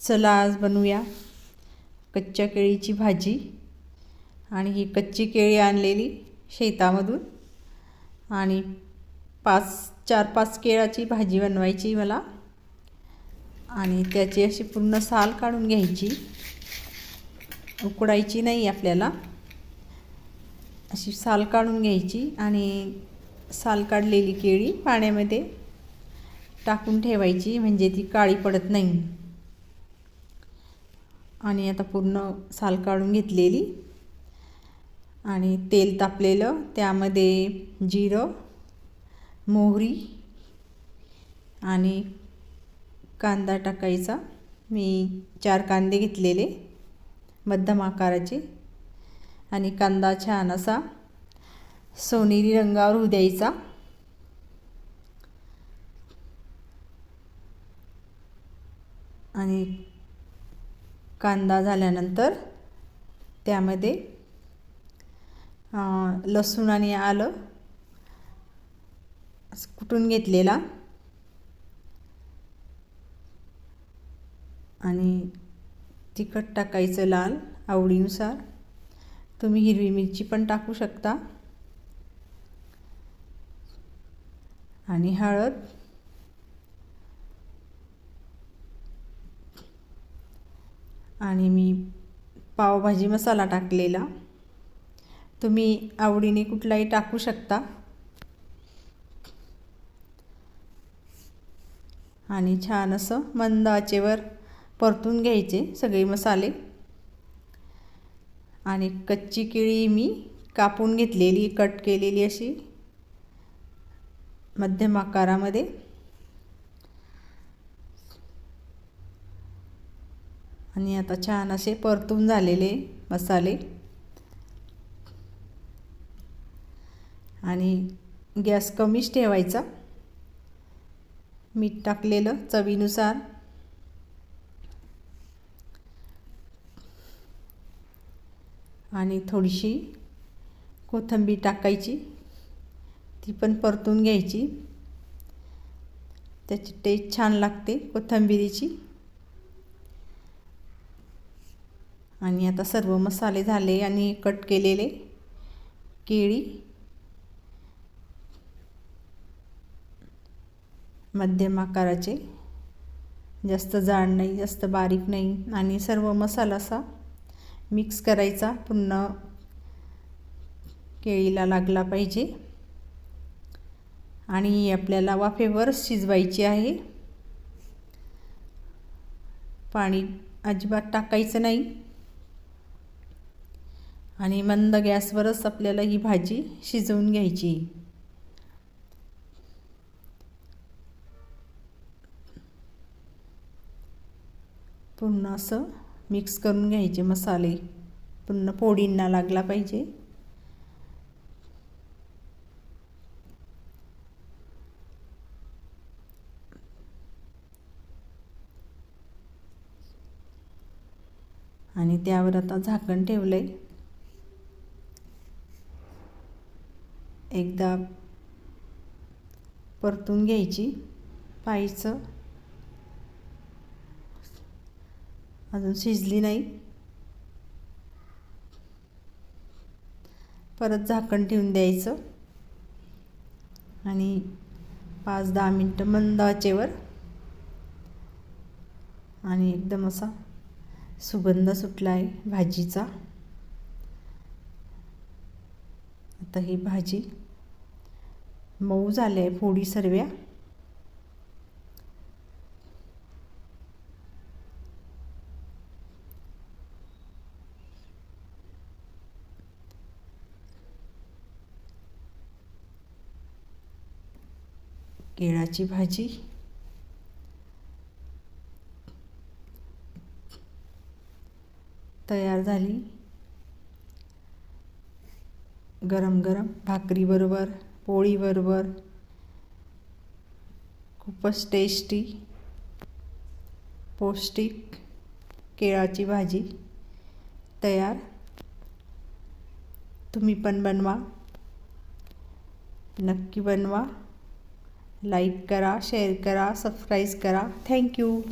चला आज बनवूया कच्च्या केळीची भाजी. आणि ही कच्ची केळी आणलेली शेतामधून. आणि पाच चार पाच केळाची भाजी बनवायची मला. आणि त्याची अशी पूर्ण साल काढून घ्यायची. उकडायची नाही आपल्याला. अशी साल काढून घ्यायची आणि साल काढलेली केळी पाण्यामध्ये टाकून ठेवायची म्हणजे ती काळी पडत नाही. आणि आता पूर्ण साल काढून घेतलेली. आणि तेल तापलेलं त्यामध्ये जिरं मोहरी आणि कांदा टाकायचा. मी चार कांदे घेतलेले मध्यम आकाराचे. आणि कांदा छान असा सोनेरी रंगावर होऊ द्यायचा. आणि कांदा झाल्यानंतर त्यामध्ये लसूण आणि आलं कुटून घेतलेला. आणि तिखट टाकायचं लाल आवडीनुसार. तुम्ही हिरवी मिरची पण टाकू शकता. आणि हळद. आणि मी पावभाजी मसाला टाकलेला. तुम्ही आवडीने कुठलाही टाकू शकता. आणि छान असं मंद आचेवर परतून घ्यायचे सगळे मसाले. आणि कच्ची केळी मी कापून घेतलेली कट केलेली अशी. मध्यम आकारामध्ये. आणि आता छान असे परतून झालेले मसाले. आणि गॅस कमीच ठेवायचा. मीठ टाकलेलं चवीनुसार. आणि थोडीशी कोथिंबीर टाकायची. ती पण परतून घ्यायची. त्याची टेस्ट छान लागते कोथिंबिरीची. आणि आता सर्व मसाले झाले आणि कट केलेले केळी. मध्यम आकाराचे. जास्त जाड नाही जास्त बारीक नाही आणि सर्व मसाला असा मिक्स करायचा. पुन्हा केळीला लागला पाहिजे. आणि आपल्याला वाफेवर शिजवायची आहे. पाणी अजिबात टाकायचं नाही. आणि मंद गॅसवरच आपल्याला ही भाजी शिजवून घ्यायची. पूर्ण असं मिक्स करून घ्यायचे मसाले. पूर्ण पोळींना लागला पाहिजे. आणि त्यावर आता झाकण ठेवलं आहे एकदा परतून घ्यायची पायचं. अजून शिजली नाही. परत झाकण ठेवून द्यायचं. आणि पाच दहा मिनटं मंद आचेवर. आणि एकदम असा सुगंध सुटला आहे भाजीचा. आता ही भाजी मऊ झाले आहे फोडी सर्व्या. केळाची भाजी. तयार झाली. गरम गरम भाकरीबरोबर पोळीबरोबर. खूपच टेस्टी पौष्टिक केळाची भाजी तयार. तुम्ही पण बनवा. नक्की बनवा. लाईक करा शेअर करा सबस्क्राईब करा. थँक्यू